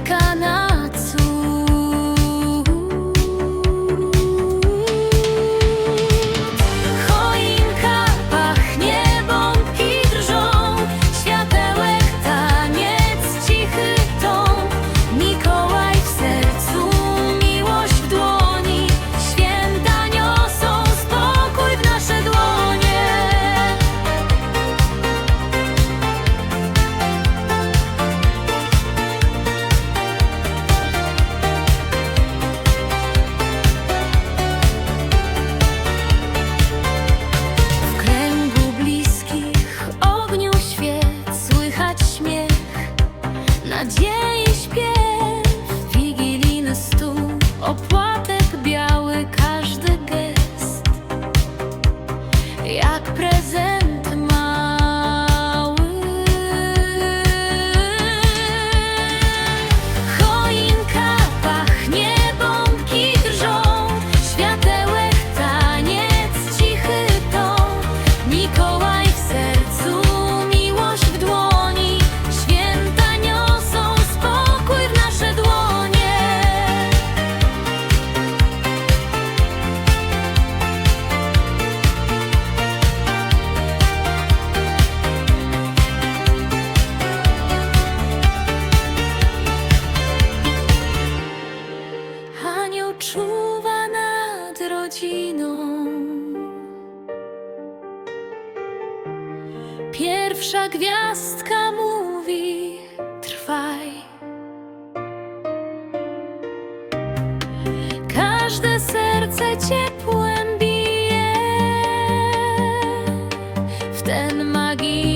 come nadziei śpiew, wigilijny stół, opłatek Pierwsza gwiazdka mówi trwaj. Każde serce ciepłem bije w ten magiczny.